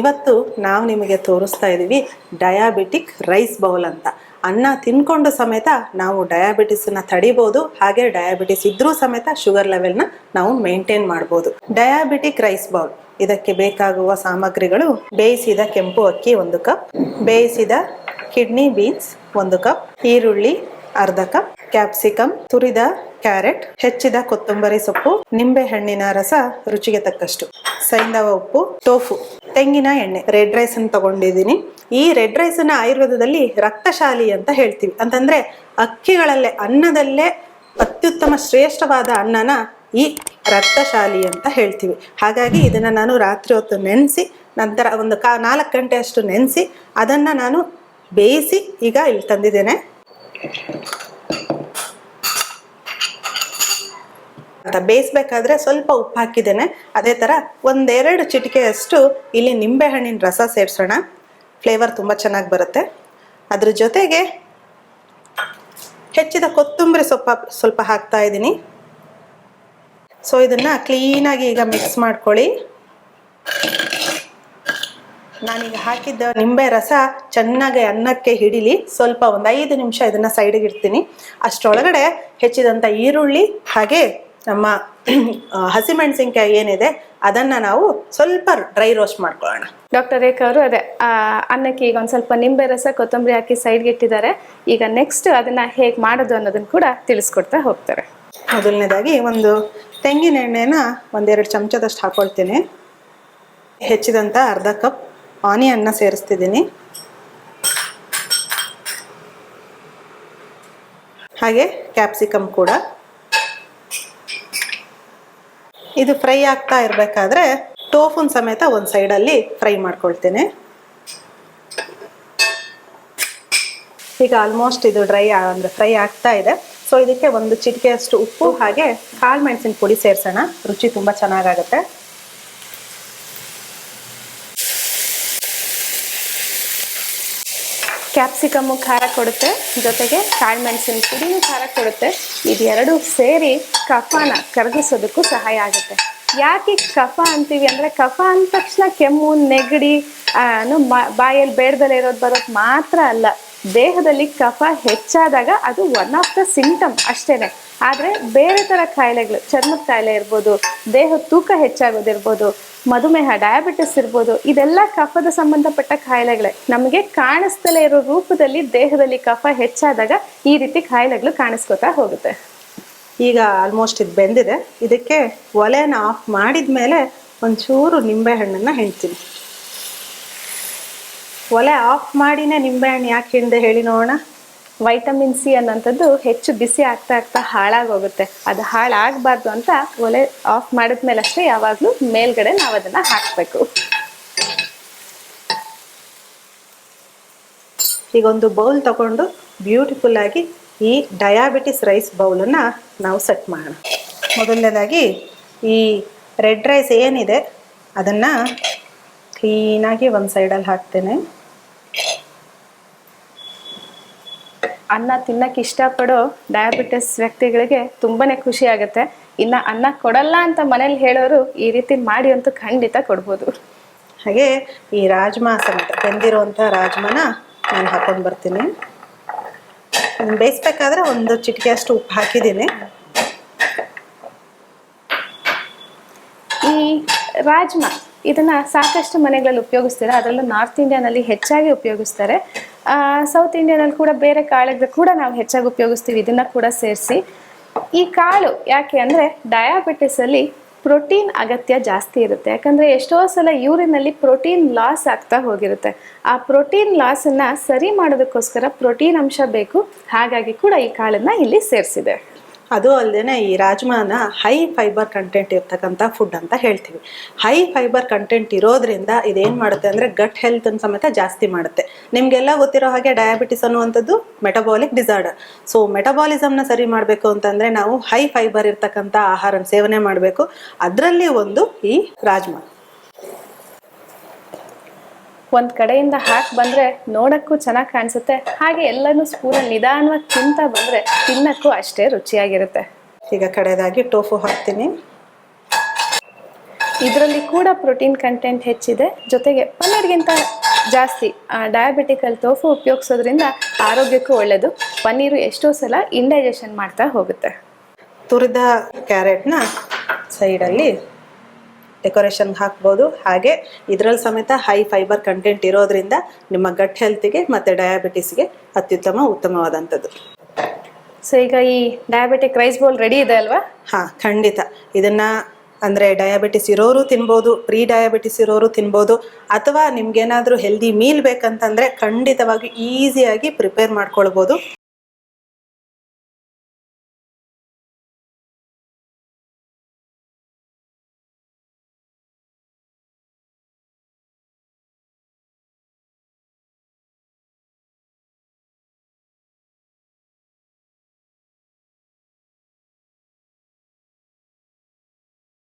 ಇವತ್ತು ನಾವು ನಿಮಗೆ ತೋರಿಸ್ತಾ ಇದ್ದೀವಿ ಡಯಾಬಿಟಿಕ್ ರೈಸ್ ಬೌಲ್ ಅಂತ. ಅನ್ನ ತಿನ್ಕೊಂಡು ಸಮೇತ ನಾವು ಡಯಾಬಿಟಿಸನ್ನ ತಡಿಬೋದು, ಹಾಗೆ ಡಯಾಬಿಟಿಸ್ ಇದ್ರೂ ಸಮೇತ ಶುಗರ್ ಲೆವೆಲ್ನ ನಾವು ಮೇಂಟೈನ್ ಮಾಡ್ಬೋದು. ಡಯಾಬಿಟಿಕ್ ರೈಸ್ ಬೌಲ್ ಇದಕ್ಕೆ ಬೇಕಾಗುವ ಸಾಮಗ್ರಿಗಳು ಬೇಯಿಸಿದ ಕೆಂಪು ಅಕ್ಕಿ ಒಂದು ಕಪ್ ಬೇಯಿಸಿದ ಕಿಡ್ನಿ ಬೀನ್ಸ್ ಒಂದು ಕಪ್ ಈರುಳ್ಳಿ ಅರ್ಧ ಕಪ್ ಕ್ಯಾಪ್ಸಿಕಮ್ ತುರಿದ ಕ್ಯಾರೆಟ್, ಹೆಚ್ಚಿದ ಕೊತ್ತಂಬರಿ ಸೊಪ್ಪು, ನಿಂಬೆ ಹಣ್ಣಿನ ರಸ ರುಚಿಗೆ ತಕ್ಕಷ್ಟು. ಸೈಂಧವ ಉಪ್ಪು, ಟೋಫು, ತೆಂಗಿನ ಎಣ್ಣೆ. ರೆಡ್ ರೈಸ್ ಅನ್ನು ತಗೊಂಡಿದ್ದೀನಿ. ಈ ರೆಡ್ ರೈಸ್ ಅನ್ನ ಆಯುರ್ವೇದದಲ್ಲಿ ರಕ್ತಶಾಲಿ ಅಂತ ಹೇಳ್ತೀವಿ. ಅಂತಂದ್ರೆ ಅಕ್ಕಿಗಳಲ್ಲೇ, ಅನ್ನದಲ್ಲೇ ಅತ್ಯುತ್ತಮ ಶ್ರೇಷ್ಠವಾದ ಅನ್ನನ ಈ ರಕ್ತಶಾಲಿ ಅಂತ ಹೇಳ್ತೀವಿ. ಹಾಗಾಗಿ ಇದನ್ನ ನಾನು ರಾತ್ರಿ ಹೊತ್ತು ನೆನೆಸಿ, ನಂತರ ಒಂದು ಕಾ, ನಾಲ್ಕು ಗಂಟೆ ಅಷ್ಟು ನೆನೆಸಿ, ಅದನ್ನ ನಾನು ಬೇಯಿಸಿ ಈಗ ಇಲ್ಲಿ ತಂದಿದ್ದೇನೆ. ಅಂತ ಬೇಯಿಸ್ಬೇಕಾದ್ರೆ ಸ್ವಲ್ಪ ಉಪ್ಪು ಹಾಕಿದ್ದೇನೆ. ಅದೇ ಥರ ಒಂದೆರಡು ಚಿಟಿಕೆಯಷ್ಟು ಇಲ್ಲಿ ನಿಂಬೆಹಣ್ಣಿನ ರಸ ಸೇರಿಸೋಣ. ಫ್ಲೇವರ್ ತುಂಬ ಚೆನ್ನಾಗಿ ಬರುತ್ತೆ. ಅದ್ರ ಜೊತೆಗೆ ಹೆಚ್ಚಿದ ಕೊತ್ತಂಬರಿ ಸೊಪ್ಪ ಸ್ವಲ್ಪ ಹಾಕ್ತಾ ಇದ್ದೀನಿ. ಸೊ ಇದನ್ನು ಕ್ಲೀನಾಗಿ ಈಗ ಮಿಕ್ಸ್ ಮಾಡ್ಕೊಳ್ಳಿ. ನಾನೀಗ ಹಾಕಿದ್ದ ನಿಂಬೆ ರಸ ಚೆನ್ನಾಗಿ ಅನ್ನಕ್ಕೆ ಹಿಡಿಲಿ. ಸ್ವಲ್ಪ ಒಂದು ಐದು ನಿಮಿಷ ಇದನ್ನ ಸೈಡಿಗೆ ಇಡ್ತೀನಿ. ಅಷ್ಟರೊಳಗಡೆ ಹೆಚ್ಚಿದಂಥ ಈರುಳ್ಳಿ ಹಾಗೆ ನಮ್ಮ ಹಸಿಮೆಣಸಿನ್ಕಾಯಿ ಏನಿದೆ ಅದನ್ನ ನಾವು ಸ್ವಲ್ಪ ಡ್ರೈ ರೋಸ್ಟ್ ಮಾಡ್ಕೊಳ್ಳೋಣ. ಡಾಕ್ಟರ್ ರೇಖಾ ಅವರು ಅದೇ ಅನ್ನಕ್ಕೆ ಈಗ ಒಂದು ಸ್ವಲ್ಪ ನಿಂಬೆ ರಸ ಕೊತ್ತಂಬರಿ ಹಾಕಿ ಸೈಡ್ಗೆ ಇಟ್ಟಿದ್ದಾರೆ. ಈಗ ನೆಕ್ಸ್ಟ್ ಅದನ್ನ ಹೇಗೆ ಮಾಡೋದು ಅನ್ನೋದನ್ನ ಕೂಡ ತಿಳಿಸ್ಕೊಡ್ತಾ ಹೋಗ್ತಾರೆ. ಮೊದಲನೇದಾಗಿ ಒಂದು ತೆಂಗಿನ ಎಣ್ಣೆನ ಒಂದೆರಡು ಚಮಚದಷ್ಟು ಹಾಕೊಳ್ತೀನಿ. ಹೆಚ್ಚಿದಂಥ ಅರ್ಧ ಕಪ್ ಆನಿಯನ್ನ ಸೇರಿಸ್ತಿದ್ದೀನಿ. ಹಾಗೆ ಕ್ಯಾಪ್ಸಿಕಮ್ ಕೂಡ. ಇದು ಫ್ರೈ ಆಗ್ತಾ ಇರಬೇಕಾದ್ರೆ ಟೋಫುನ್ ಸಮೇತ ಒಂದು ಸೈಡಲ್ಲಿ ಫ್ರೈ ಮಾಡ್ಕೊಳ್ತೇನೆ. ಈಗ ಆಲ್ಮೋಸ್ಟ್ ಇದು ಡ್ರೈ ಅಂದರೆ ಫ್ರೈ ಆಗ್ತಾ ಇದೆ. ಸೊ ಇದಕ್ಕೆ ಒಂದು ಚಿಟಿಕೆಯಷ್ಟು ಉಪ್ಪು ಹಾಗೆ ಕಾಳು ಮೆಣಸಿನ ಪುಡಿ ಸೇರಿಸೋಣ. ರುಚಿ ತುಂಬ ಚೆನ್ನಾಗಾಗುತ್ತೆ. ಕ್ಯಾಪ್ಸಿಕಮ್ಮು ಖಾರ ಕೊಡುತ್ತೆ. ಜೊತೆಗೆ ಕಾಳು ಮೆಣಸಿನ ಪುಡಿನೂ ಖಾರ ಕೊಡುತ್ತೆ. ಇದೆರಡು ಸೇರಿ ಕಫನ ಕರಗಿಸೋದಕ್ಕೂ ಸಹಾಯ ಆಗುತ್ತೆ. ಯಾಕೆ ಕಫ ಅಂತೀವಿ ಅಂದರೆ ಕಫ ಅಂದ ತಕ್ಷಣ ಕೆಮ್ಮು, ನೆಗಡಿ ಬಾಯಲ್ಲಿ ಬೇಡದಲ್ಲೇ ಇರೋದು ಬರೋದು ಮಾತ್ರ ಅಲ್ಲ. ದೇಹದಲ್ಲಿ ಕಫ ಹೆಚ್ಚಾದಾಗ ಅದು ಒನ್ ಆಫ್ ದ ಸಿಂಟಮ್ ಅಷ್ಟೇನೆ. ಆದರೆ ಬೇರೆ ಥರ ಕಾಯಿಲೆಗಳು, ಚರ್ಮದ ಕಾಯಿಲೆ ಇರ್ಬೋದು ದೇಹದ ತೂಕ ಹೆಚ್ಚಾಗೋದಿರ್ಬೋದು ಮಧುಮೇಹ ಡಯಾಬಿಟಿಸ್ ಇರ್ಬೋದು, ಇದೆಲ್ಲ ಕಫದ ಸಂಬಂಧಪಟ್ಟ ಕಾಯಿಲೆಗಳೇ. ನಮಗೆ ಕಾಣಿಸ್ತಲೇ ಇರೋ ರೂಪದಲ್ಲಿ ದೇಹದಲ್ಲಿ ಕಫ ಹೆಚ್ಚಾದಾಗ ಈ ರೀತಿ ಕಾಯಿಲೆಗಳು ಕಾಣಿಸ್ಕೊತಾ ಹೋಗುತ್ತೆ. ಈಗ ಆಲ್ಮೋಸ್ಟ್ ಇದು ಬೆಂದಿದೆ. ಇದಕ್ಕೆ ಒಲೆನ ಆಫ್ ಮಾಡಿದ ಮೇಲೆ ಒಂಚೂರು ನಿಂಬೆಹಣ್ಣನ್ನು ಹೆಣ್ತೀನಿ ಒಲೆ ಆಫ್ ಮಾಡಿನೇ ನಿಂಬೆಹಣ್ಣು ಯಾಕೆ ಹಿಂದೆ ಹೇಳಿ ನೋಡೋಣ. ವೈಟಮಿನ್ ಸಿ ಅನ್ನೋಂಥದ್ದು ಹೆಚ್ಚು ಬಿಸಿ ಆಗ್ತಾ ಆಗ್ತಾ ಹಾಳಾಗೋಗುತ್ತೆ. ಅದು ಹಾಳಾಗಬಾರ್ದು ಅಂತ ಒಲೆ ಆಫ್ ಮಾಡಿದ್ಮೇಲೆ ಅಷ್ಟೇ ಯಾವಾಗಲೂ ಮೇಲ್ಗಡೆ ನಾವು ಅದನ್ನು ಹಾಕಬೇಕು. ಈಗ ಒಂದು ಬೌಲ್ ತಗೊಂಡು ಬ್ಯೂಟಿಫುಲ್ ಆಗಿ ಈ ಡಯಾಬಿಟಿಸ್ ರೈಸ್ ಬೌಲನ್ನು ನಾವು ಸೆಟ್ ಮಾಡೋಣ. ಮೊದಲನೇದಾಗಿ ಈ ರೆಡ್ ರೈಸ್ ಏನಿದೆ ಅದನ್ನು ಕ್ಲೀನಾಗಿ ಒಂದು ಸೈಡಲ್ಲಿ ಹಾಕ್ತೇನೆ. ಅನ್ನ ತಿನ್ನಕ್ಕೆ ಇಷ್ಟಪಡೋ ಡಯಾಬಿಟಿಸ್ ವ್ಯಕ್ತಿಗಳಿಗೆ ತುಂಬಾನೇ ಖುಷಿ ಆಗುತ್ತೆ. ಇನ್ನ ಅನ್ನ ಕೊಡಲ್ಲ ಅಂತ ಮನೇಲಿ ಹೇಳೋರು ಈ ರೀತಿ ಮಾಡಿ ಅಂತೂ ಖಂಡಿತ ಕೊಡ್ಬೋದು. ಹಾಗೆ ಈ ರಾಜ್ಮಾ ಸಮೇತ ಬೆಂದಿರುವಂಥ ರಾಜ್ಮಾನ ನಾನು ಹಾಕೊಂಡು ಬರ್ತೀನಿ. ಬೇಯಿಸ್ಬೇಕಾದ್ರೆ ಒಂದು ಚಿಟಿಕೆಯಷ್ಟು ಉಪ್ಪು ಹಾಕಿದ್ದೀನಿ. ಈ ರಾಜ್ಮಾ ಇದನ್ನ ಸಾಕಷ್ಟು ಮನೆಗಳಲ್ಲಿ ಉಪಯೋಗಿಸ್ತೀರಾ? ಅದರಲ್ಲೂ ನಾರ್ತ್ ಇಂಡಿಯಾನಲ್ಲಿ ಹೆಚ್ಚಾಗಿ ಉಪಯೋಗಿಸ್ತಾರೆ. ಸೌತ್ ಇಂಡಿಯಾನಲ್ಲಿ ಕೂಡ ಬೇರೆ ಕಾಳುಗಳು ಕೂಡ ನಾವು ಹೆಚ್ಚಾಗಿ ಉಪಯೋಗಿಸ್ತೀವಿ. ಇದನ್ನ ಕೂಡ ಸೇರಿಸಿ. ಈ ಕಾಳು ಯಾಕೆ ಅಂದರೆ ಡಯಾಬಿಟಿಸಲ್ಲಿ ಪ್ರೋಟೀನ್ ಅಗತ್ಯ ಜಾಸ್ತಿ ಇರುತ್ತೆ. ಯಾಕಂದರೆ ಎಷ್ಟೋ ಸಲ ಯೂರಿನಲ್ಲಿ ಪ್ರೋಟೀನ್ ಲಾಸ್ ಆಗ್ತಾ ಹೋಗಿರುತ್ತೆ. ಆ ಪ್ರೋಟೀನ್ ಲಾಸನ್ನು ಸರಿ ಮಾಡೋದಕ್ಕೋಸ್ಕರ ಪ್ರೋಟೀನ್ ಅಂಶ ಬೇಕು. ಹಾಗಾಗಿ ಕೂಡ ಈ ಕಾಳನ್ನು ಇಲ್ಲಿ ಸೇರಿಸಿದೆ. ಅದು ಅಲ್ಲದೆ ಈ ರಾಜ್ಮಾನ ಹೈ ಫೈಬರ್ ಕಂಟೆಂಟ್ ಇರ್ತಕ್ಕಂಥ ಫುಡ್ ಅಂತ ಹೇಳ್ತೀವಿ. ಹೈ ಫೈಬರ್ ಕಂಟೆಂಟ್ ಇರೋದ್ರಿಂದ ಇದೇನು ಮಾಡುತ್ತೆ ಅಂದರೆ ಗಟ್ ಹೆಲ್ತ್ ಸಮೇತ ಜಾಸ್ತಿ ಮಾಡುತ್ತೆ. ನಿಮಗೆಲ್ಲ ಗೊತ್ತಿರೋ ಹಾಗೆ ಡಯಾಬಿಟಿಸ್ ಅನ್ನುವಂಥದ್ದು ಮೆಟಬಾಲಿಕ್ ಡಿಸಾರ್ಡರ್ ಸೊ ಮೆಟಬಾಲಿಸಮ್ನ ಸರಿ ಮಾಡಬೇಕು ಅಂತಂದರೆ ನಾವು ಹೈ ಫೈಬರ್ ಇರ್ತಕ್ಕಂಥ ಆಹಾರ ಸೇವನೆ ಮಾಡಬೇಕು. ಅದರಲ್ಲಿ ಒಂದು ಈ ರಾಜ್ಮಾ ಒಂದ್ ಕಡೆಯಿಂದ ಹಾಕಿ ಬಂದ್ರೆ ನೋಡಕ್ಕೂ ಚೆನ್ನಾಗಿ ಕಾಣಿಸುತ್ತೆ. ಹಾಗೆ ಎಲ್ಲನೂ ಸ್ಪೂನಲ್ಲಿ ನಿಧಾನವಾಗಿ ತಿಂತ ಬಂದ್ರೆ ತಿನ್ನಕ್ಕೂ ಅಷ್ಟೇ ರುಚಿಯಾಗಿರುತ್ತೆ. ಈಗ ಕಡೆಯದಾಗಿ ಟೋಫು ಹಾಕ್ತೀನಿ. ಇದರಲ್ಲಿ ಕೂಡ ಪ್ರೋಟೀನ್ ಕಂಟೆಂಟ್ ಹೆಚ್ಚಿದೆ. ಜೊತೆಗೆ ಪನ್ನೀರ್ಗಿಂತ ಜಾಸ್ತಿ ಡಯಾಬಿಟಿಕಲ್ ಟೋಫು ಉಪಯೋಗಿಸೋದ್ರಿಂದ ಆರೋಗ್ಯಕ್ಕೂ ಒಳ್ಳೆಯದು ಪನ್ನೀರು ಎಷ್ಟೋ ಸಲ ಇಂಡೈಜೆಷನ್ ಮಾಡ್ತಾ ಹೋಗುತ್ತೆ. ತುರಿದ ಕ್ಯಾರೆಟ್ನ ಸೈಡಲ್ಲಿ ಡೆಕೋರೇಷನ್ಗೆ ಹಾಕ್ಬೋದು. ಹಾಗೆ ಇದರಲ್ಲಿ ಸಮೇತ ಹೈ ಫೈಬರ್ ಕಂಟೆಂಟ್ ಇರೋದ್ರಿಂದ ನಿಮ್ಮ ಗಟ್ ಹೆಲ್ತಿಗೆ ಮತ್ತು ಡಯಾಬಿಟಿಸ್ಗೆ ಅತ್ಯುತ್ತಮ ಉತ್ತಮವಾದಂಥದ್ದು. ಸೊ ಈಗ ಈ ಡಯಾಬಿಟಿಕ್ ರೈಸ್ ಬೌಲ್ ರೆಡಿ ಇದೆ ಅಲ್ವಾ? ಹಾಂ ಖಂಡಿತ. ಇದನ್ನು ಅಂದರೆ ಡಯಾಬಿಟಿಸ್ ಇರೋರು ತಿನ್ಬೋದು ಪ್ರೀ ಡಯಾಬಿಟಿಸ್ ಇರೋರು ತಿನ್ಬೋದು ಅಥವಾ ನಿಮ್ಗೇನಾದರೂ ಹೆಲ್ದಿ ಮೀಲ್ ಬೇಕಂತಂದರೆ ಖಂಡಿತವಾಗಿ ಈಸಿಯಾಗಿ ಪ್ರಿಪೇರ್ ಮಾಡ್ಕೊಳ್ಬೋದು.